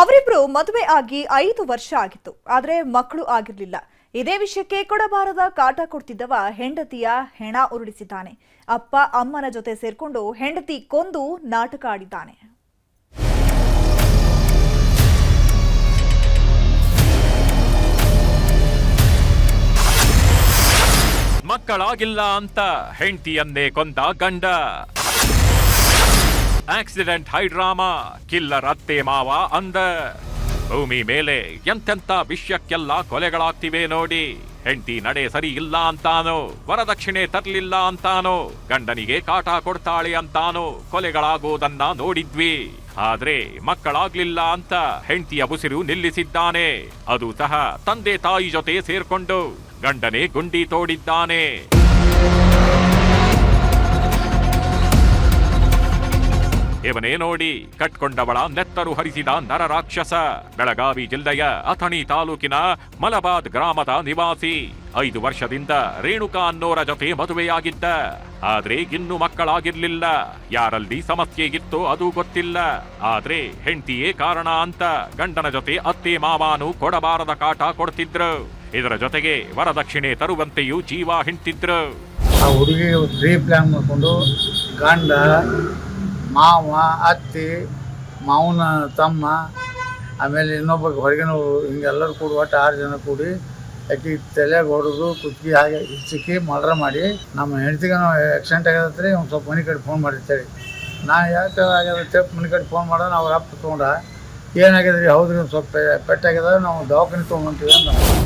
ಅವರಿಬ್ರು ಮದುವೆ ಆಗಿ ಐದು ವರ್ಷ ಆಗಿತ್ತು. ಆದರೆ ಮಕ್ಕಳು ಆಗಿರಲಿಲ್ಲ. ಇದೇ ವಿಷಯಕ್ಕೆ ಕೊಡಬಾರದ ಕಾಟ ಕೊಡ್ತಿದ್ದವ ಹೆಂಡತಿಯ ಹೆಣ ಉರುಳಿಸಿದ್ದಾನೆ. ಅಪ್ಪ, ಅಮ್ಮನ ಜೊತೆ ಸೇರ್ಕೊಂಡು ಹೆಂಡತಿ ಕೊಂದು ನಾಟಕ ಆಡಿದ್ದಾನೆ. ಮಕ್ಕಳಾಗಿಲ್ಲ ಅಂತ ಹೆಂಡತಿಯನ್ನೇ ಕೊಂದ ಗಂಡ. ಆಕ್ಸಿಡೆಂಟ್ ಹೈಡ್ರಾಮಾ ಕಿಲ್ಲರ್ ಅತ್ತೆ ಮಾವ ಅಂದ. ಭೂಮಿ ಮೇಲೆ ಎಂತೆಂತ ವಿಷಯಕ್ಕೆಲ್ಲ ಕೊಲೆಗಳಾಗ್ತಿವೆ ನೋಡಿ. ಹೆಂಡತಿ ನಡೆ ಸರಿ ಇಲ್ಲ ಅಂತಾನೋ ವರದಕ್ಷಿಣೆ ತರಲಿಲ್ಲ ಅಂತಾನೋ, ಗಂಡನಿಗೆ ಕಾಟ ಕೊಡ್ತಾಳೆ ಅಂತಾನೋ, ಕೊಲೆಗಳಾಗೋದನ್ನ ನೋಡಿದ್ವಿ. ಆದ್ರೆ ಮಕ್ಕಳಾಗ್ಲಿಲ್ಲ ಅಂತ ಹೆಂಡತಿಯ ಬುಸಿರು ನಿಲ್ಲಿಸಿದ್ದಾನೆ. ಅದು ಸಹ ತಂದೆ ತಾಯಿ ಜೊತೆ ಸೇರ್ಕೊಂಡು ಗಂಡನೇ ಗುಂಡಿ ತೋಡಿದ್ದಾನೆ. ಇವನೇ ನೋಡಿ ಕಟ್ಕೊಂಡವಳ ನೆತ್ತರು ಹರಿಸಿದ ನರರಾಕ್ಷಸ, ಬೆಳಗಾವಿ ಜಿಲ್ಲೆಯ ಅಥಣಿ ತಾಲೂಕಿನ ಮಲಬಾದ್ ಗ್ರಾಮದ ನಿವಾಸಿ. ಐದು ವರ್ಷದಿಂದ ರೇಣುಕಾ ಅನ್ನೋರ ಜೊತೆ ಮದುವೆಯಾಗಿದ್ದ. ಆದ್ರೆ ಇನ್ನು ಮಕ್ಕಳಾಗಿರ್ಲಿಲ್ಲ. ಯಾರಲ್ಲಿ ಸಮಸ್ಯೆ ಇತ್ತು ಅದು ಗೊತ್ತಿಲ್ಲ. ಆದ್ರೆ ಹೆಂಡತಿಯೇ ಕಾರಣ ಅಂತ ಗಂಡನ ಜೊತೆ ಅತ್ತೆ ಮಾವಾನು ಕೊಡಬಾರದ ಕಾಟ ಕೊಡ್ತಿದ್ರು. ಇದರ ಜೊತೆಗೆ ವರದಕ್ಷಿಣೆ ತರುವಂತೆಯೂ ಜೀವ ಹಿಂಡ್ತಿದ್ರು. ಆ ಹುಡುಗಿ ಪ್ಲಾನ್ ಮಾಡಿಕೊಂಡು, ಗಂಡ ಮಾವ, ಅತ್ತಿ, ಮಾವನ ತಮ್ಮ, ಆಮೇಲೆ ಇನ್ನೊಬ್ಬ ಹೊರಗಿನವರು ಹಿಂಗೆಲ್ಲರೂ ಕೂಡಿ ಒಟ್ಟು ಆರು ಜನ ಕೂಡಿ ಅಕ್ಕಿ ತಲೆಗೆ ಹೊಡೆದು ಕುತ್ತಿಗೆ ಹಾಗೆ ಹಿಚ್ಚಿಕ್ಕಿ ಮರ್ಡರ್ ಮಾಡಿ ನಮ್ಮ ಹೆಂಡ್ತಿಗೆ ನಾವು ಆಕ್ಸಿಡೆಂಟ್ ಆಗ್ಯದತ್ರಿ ಒಂದು ಸ್ವಲ್ಪ ಮನೆ ಕಡೆ ಫೋನ್ ಮಾಡಿರ್ತೇವೆ ನಾ ಯಾಕೆ ಆಗ್ಯದ ಮನೆ ಕಡೆ ಫೋನ್ ಮಾಡೋಣ ಅವ್ರ ಅಪ್ಪ ತೊಗೊಂಡ. ಏನಾಗಿದ್ರಿ ಹೌದ್ರಿ? ಒಂದು ಸ್ವಲ್ಪ ಪೆಟ್ಟಾಗ್ಯದ? ನಾವು ದವಾಖಾನೆ ತೊಗೊಂಡ್ತೀವಿ ಅಂತ.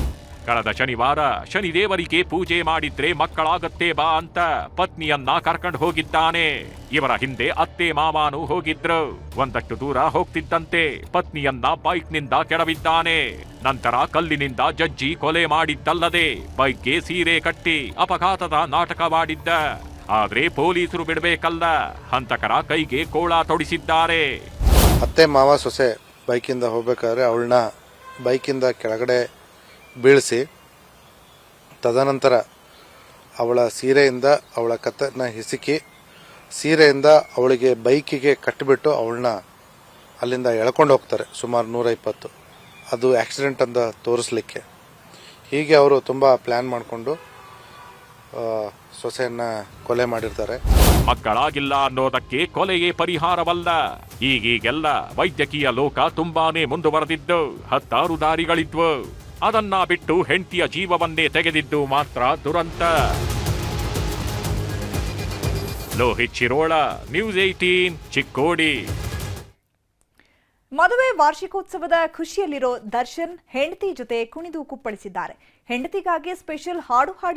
ಕಳೆದ ಶನಿವಾರ ಶನಿದೇವರಿಗೆ ಪೂಜೆ ಮಾಡಿದ್ರೆ ಮಕ್ಕಳಾಗತ್ತೆ ಬಾ ಅಂತ ಪತ್ನಿಯನ್ನ ಕರ್ಕೊಂಡು ಹೋಗಿದ್ದಾನೆ. ಇವರ ಹಿಂದೆ ಅತ್ತೆ ಮಾವಾನು ಹೋಗಿದ್ರು. ಒಂದಷ್ಟು ದೂರ ಹೋಗ್ತಿದ್ದಂತೆ ಪತ್ನಿಯನ್ನ ಬೈಕ್ನಿಂದ ಕೆಡವಿದ್ದಾನೆ. ನಂತರ ಕಲ್ಲಿನಿಂದ ಜಜ್ಜಿ ಕೊಲೆ ಮಾಡಿದ್ದಲ್ಲದೆ ಬೈಕ್ಗೆ ಸೀರೆ ಕಟ್ಟಿ ಅಪಘಾತದ ನಾಟಕವಾಡಿದ್ದ. ಆದ್ರೆ ಪೊಲೀಸರು ಬಿಡಬೇಕಲ್ಲ, ಹಂತಕರ ಕೈಗೆ ಕೋಳ ತೊಡಿಸಿದ್ದಾರೆ. ಅತ್ತೆ ಮಾವ ಸೊಸೆ ಬೈಕಿಂದ ಹೋಗ್ಬೇಕಾದ್ರೆ ಅವಳನ್ನ ಬೈಕಿಂದ ಕೆಳಗಡೆ ಬೀಳಿಸಿ, ತದನಂತರ ಅವಳ ಸೀರೆಯಿಂದ ಅವಳ ಕತ್ತನ್ನ ಹಿಸುಕಿ, ಸೀರೆಯಿಂದ ಅವಳಿಗೆ ಬೈಕಿಗೆ ಕಟ್ಟಿಬಿಟ್ಟು ಅವಳನ್ನ ಅಲ್ಲಿಂದ ಎಳ್ಕೊಂಡು ಹೋಗ್ತಾರೆ, ಸುಮಾರು ನೂರ ಇಪ್ಪತ್ತು ಅದು ಆಕ್ಸಿಡೆಂಟ್ ಅಂತ ತೋರಿಸ್ಲಿಕ್ಕೆ. ಹೀಗೆ ಅವರು ತುಂಬ ಪ್ಲ್ಯಾನ್ ಮಾಡಿಕೊಂಡು ಸೊಸೆಯನ್ನ ಕೊಲೆ ಮಾಡಿರ್ತಾರೆ. ಮಕ್ಕಳಾಗಿಲ್ಲ ಅನ್ನೋದಕ್ಕೆ ಕೊಲೆಯೇ ಪರಿಹಾರವಲ್ಲ. ಈಗೀಗೆಲ್ಲ ವೈದ್ಯಕೀಯ ಲೋಕ ತುಂಬಾನೇ ಮುಂದುವರೆದಿದ್ದು, ಹತ್ತಾರು ದಾರಿಗಳಿದ್ವು. ಅದನ್ನ ಬಿಟ್ಟು ಹೆಂಡತಿಯ ಜೀವವನ್ನೇ ತೆಗೆದಿದ್ದು ಮಾತ್ರ ದುರಂತ. Lohith Shirola news eighteen Chikkodi. ಮದುವೆ ವಾರ್ಷಿಕೋತ್ಸವದ ಖುಷಿಯಲ್ಲಿರೋ ದರ್ಶನ್ ಹೆಂಡತಿ ಜೊತೆ ಕುಣಿದು ಕುಪ್ಪಳಿಸಿದ್ದಾರೆ. ಹೆಂಡತಿಗಾಗಿ ಸ್ಪೆಷಲ್ ಹಾಡು ಹಾಡಿ